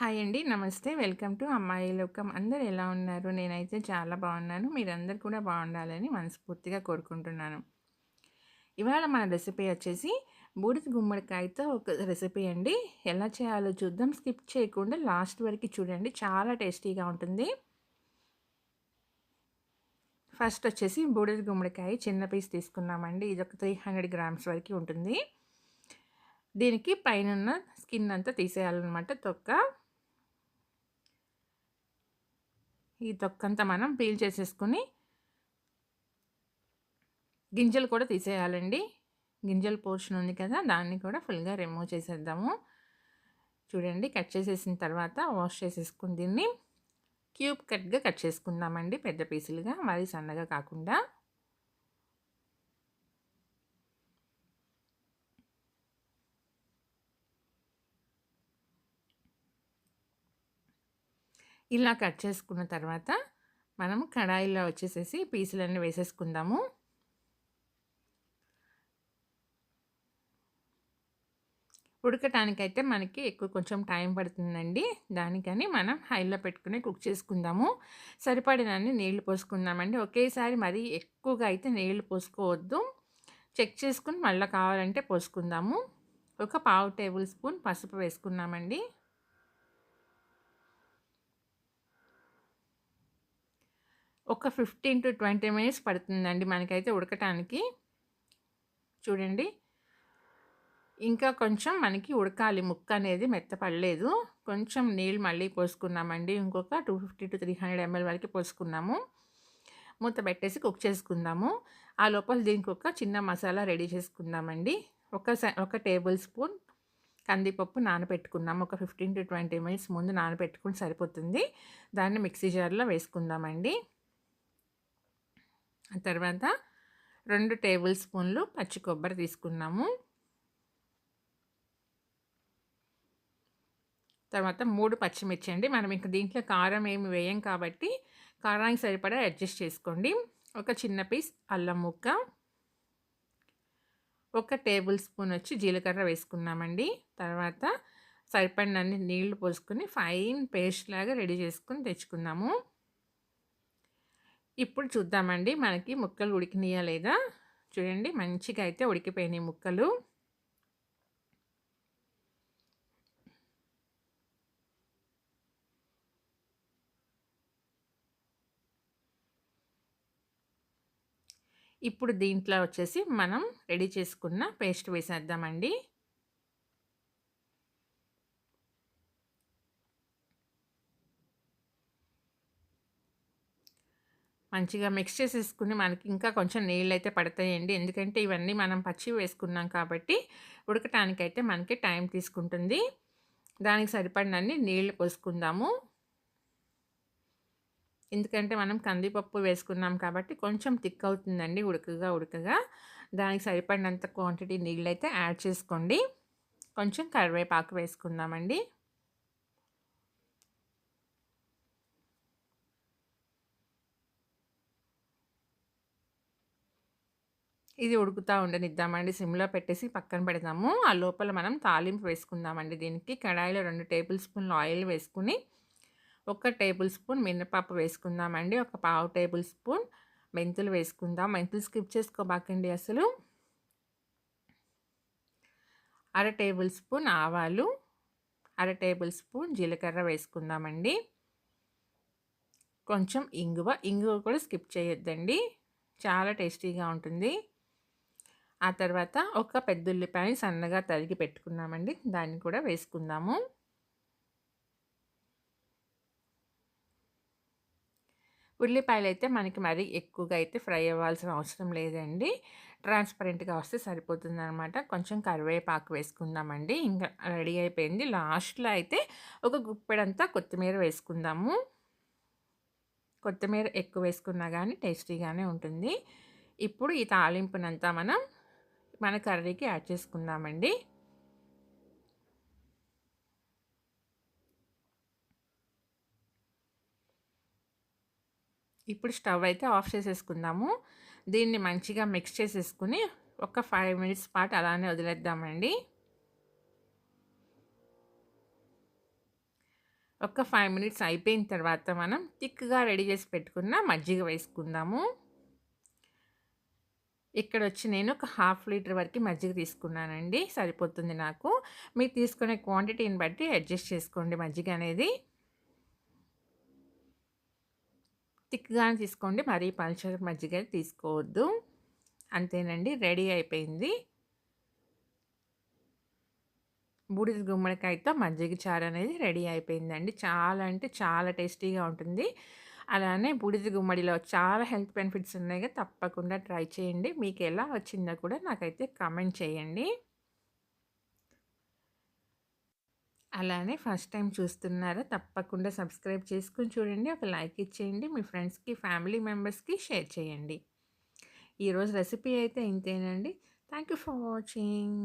Hi అండి. నమస్తే. Welcome to అమ్మాయి లోకం. అందరు ఎలా ఉన్నారు? నేనైతే చాలా బాగున్నాను. మీరందరూ కూడా బాగుండాలని మనస్ఫూర్తిగా కోరుకుంటున్నాను. ఇవాళ మన రెసిపీ వచ్చేసి బూడిద గుమ్మడికాయతో ఒక రెసిపీ అండి. ఎలా చేయాలో చూద్దాం. స్కిప్ చేయకుండా లాస్ట్ వరకు చూడండి. చాలా టేస్టీగా ఉంటుంది. ఫస్ట్ వచ్చేసి బూడిద గుమ్మడికాయ చిన్న పీస్ తీసుకున్నామండి. ఇది ఒక త్రీ హండ్రెడ్ గ్రామ్స్ వరకు ఉంటుంది. దీనికి పైనున్న స్కిన్ అంతా తీసేయాలన్నమాట తొక్క. ఈ తొక్కంతా మనం పీల్ చేసేసుకొని గింజలు కూడా తీసేయాలండి. గింజల పోర్షన్ ఉంది కదా! దాన్ని కూడా ఫుల్‌గా రిమూవ్ చేసేద్దాము. చూడండి కట్ చేసేసిన తర్వాత వాష్ చేసేసుకుని దీన్ని క్యూబ్ కట్‌గా కట్ చేసుకుందామండి. పెద్ద పీసులుగా మరీ సన్నగా కాకుండా. ఇలా కట్ చేసుకున్న తర్వాత మనం కడాయిలో వచ్చేసేసి పీసులన్నీ వేసేసుకుందాము. ఉడకటానికైతే మనకి ఎక్కువ కొంచెం టైం పడుతుందండి. దానికని మనం హైలో పెట్టుకుని కుక్ చేసుకుందాము. సరిపడినన్ని నీళ్ళు పోసుకుందామండి. ఒకేసారి మరీ ఎక్కువగా అయితే నీళ్ళు పోసుకోవద్దు. చెక్ చేసుకుని మళ్ళీ కావాలంటే పోసుకుందాము. ఒక పావు టేబుల్ స్పూన్ పసుపు వేసుకున్నామండి. ఒక 15-20 మినిట్స్ పడుతుందండి మనకైతే ఉడకటానికి. చూడండి. ఇంకా కొంచెం మనకి ఉడకాలి ముక్క అనేది మెత్తపడలేదు. కొంచెం నీళ్ళు మళ్ళీ పోసుకున్నామండి. ఇంకొక 250-300 ఎంఎల్ వరకు పోసుకున్నాము. మూత పెట్టేసి కుక్ చేసుకుందాము. ఆ లోపల దీనికి ఒక చిన్న మసాలా రెడీ చేసుకుందామండి. ఒక స ఒక టేబుల్ స్పూన్ కందిపప్పు నానబెట్టుకున్నాము. ఒక 15-20 మినిట్స్ ముందు నానపెట్టుకుని సరిపోతుంది. దాన్ని మిక్సీ జార్‌లో వేసుకుందామండి. తర్వాత రెండు టేబుల్ స్పూన్లు పచ్చి కొబ్బరి తీసుకున్నాము. తర్వాత మూడు పచ్చిమిర్చి అండి. మనం ఇంక దీంట్లో కారం ఏమి వేయం కాబట్టి కారానికి సరిపడా అడ్జస్ట్ చేసుకోండి. ఒక చిన్న పీస్ అల్లం ముక్క. ఒక టేబుల్ స్పూన్ వచ్చి జీలకర్ర వేసుకున్నామండి. తర్వాత సరిపడినన్ని నీళ్ళు పోసుకొని ఫైన్ పేస్ట్ లాగా రెడీ చేసుకొని తెచ్చుకున్నాము ఇప్పుడు చూద్దామండి మనకి ముక్కలు ఉడికినాయా లేదా? చూడండి మంచిగా అయితే ఉడికిపోయినాయి ముక్కలు. ఇప్పుడు దీంట్లో వచ్చేసి మనం రెడీ చేసుకున్న పేస్ట్ వేసేద్దామండి. మంచిగా మిక్స్ చేసేసుకుని మనకి ఇంకా కొంచెం నీళ్ళు అయితే పడతాయండి. ఎందుకంటే ఇవన్నీ మనం పచ్చివి వేసుకున్నాం కాబట్టి ఉడకటానికైతే మనకి టైం తీసుకుంటుంది. దానికి సరిపడినన్ని నీళ్ళు పోసుకుందాము. ఎందుకంటే మనం కందిపప్పు వేసుకున్నాం కాబట్టి కొంచెం థిక్ అవుతుందండి ఉడకగా ఉడకగా. దానికి సరిపడినంత క్వాంటిటీ నీళ్ళైతే యాడ్ చేసుకోండి. కొంచెం కరివేపాకు వేసుకుందామండి. ఇది ఉడుకుతా ఉండనిద్దామండి. సిమ్‌లో పెట్టేసి పక్కన పెడదాము. ఆ లోపల మనం తాలింపు వేసుకుందామండి దీనికి. కడాయిలో రెండు టేబుల్ స్పూన్లు ఆయిల్ వేసుకుని ఒక టేబుల్ స్పూన్ మినపప్పు వేసుకుందామండి. ఒక పావు టేబుల్ స్పూన్ మెంతులు వేసుకుందాం. మెంతులు స్కిప్ చేసుకోబాకండి అసలు. అర టేబుల్ స్పూన్ ఆవాలు, అర టేబుల్ స్పూన్ జీలకర్ర వేసుకుందామండి. కొంచెం ఇంగువ. ఇంగువ కూడా స్కిప్ చేయొద్దండి. చాలా టేస్టీగా ఉంటుంది. ఆ తర్వాత ఒక పెద్ద ఉల్లిపాయని సన్నగా తరిగి పెట్టుకున్నామండి. దాన్ని కూడా వేసుకుందాము. ఉల్లిపాయలు అయితే మనకి మరీ ఎక్కువగా అయితే ఫ్రై అవ్వాల్సిన అవసరం లేదండి. ట్రాన్స్‌పరెంట్‌గా వస్తే సరిపోతుందనమాట. కొంచెం కరివేపాకు వేసుకుందామండి. ఇంకా రెడీ అయిపోయింది. లాస్ట్‌లో అయితే ఒక గుప్పెడంతా కొత్తిమీర వేసుకుందాము. కొత్తిమీర ఎక్కువ వేసుకున్నా కానీ టేస్టీగానే ఉంటుంది. ఇప్పుడు ఈ తాలింపునంతా మనం మన కర్రీకి యాడ్ చేసుకుందామండి. ఇప్పుడు స్టవ్ అయితే ఆఫ్ చేసేసుకుందాము. దీన్ని మంచిగా మిక్స్ చేసేసుకొని ఒక ఫైవ్ మినిట్స్ పాటు అలానే వదిలేద్దామండి. ఒక ఫైవ్ మినిట్స్ అయిపోయిన తర్వాత మనం థిక్‌గా రెడీ చేసి పెట్టుకున్న మజ్జిగ వేసుకుందాము. ఇక్కడ వచ్చి నేను ఒక హాఫ్ లీటర్ వరకు మజ్జిగ తీసుకున్నానండి. సరిపోతుంది నాకు. మీరు తీసుకునే క్వాంటిటీని బట్టి అడ్జస్ట్ చేసుకోండి మజ్జిగ అనేది. తిక్గానే తీసుకోండి. మరీ పల్చర్ మజ్జిగ తీసుకోవద్దు. అంతేనండి రెడీ అయిపోయింది. బూడిద గుమ్మడికాయతో మజ్జిగ చారు అనేది రెడీ అయిపోయిందండి. చాలా అంటే చాలా టేస్టీగా ఉంటుంది. అలానే బూడిద గుమ్మడిలో చాలా హెల్త్ బెనిఫిట్స్ ఉన్నాయి కదా! తప్పకుండా ట్రై చేయండి. మీకు ఎలా వచ్చిందో కూడా నాకైతే కామెంట్ చేయండి. అలానే ఫస్ట్ టైం చూస్తున్నారా? తప్పకుండా సబ్స్క్రైబ్ చేసుకొని చూడండి. ఒక లైక్ ఇచ్చేయండి. మీ ఫ్రెండ్స్‌కి, ఫ్యామిలీ మెంబర్స్‌కి షేర్ చేయండి. ఈరోజు రెసిపీ అయితే ఇంతేనండి. Thank you for watching.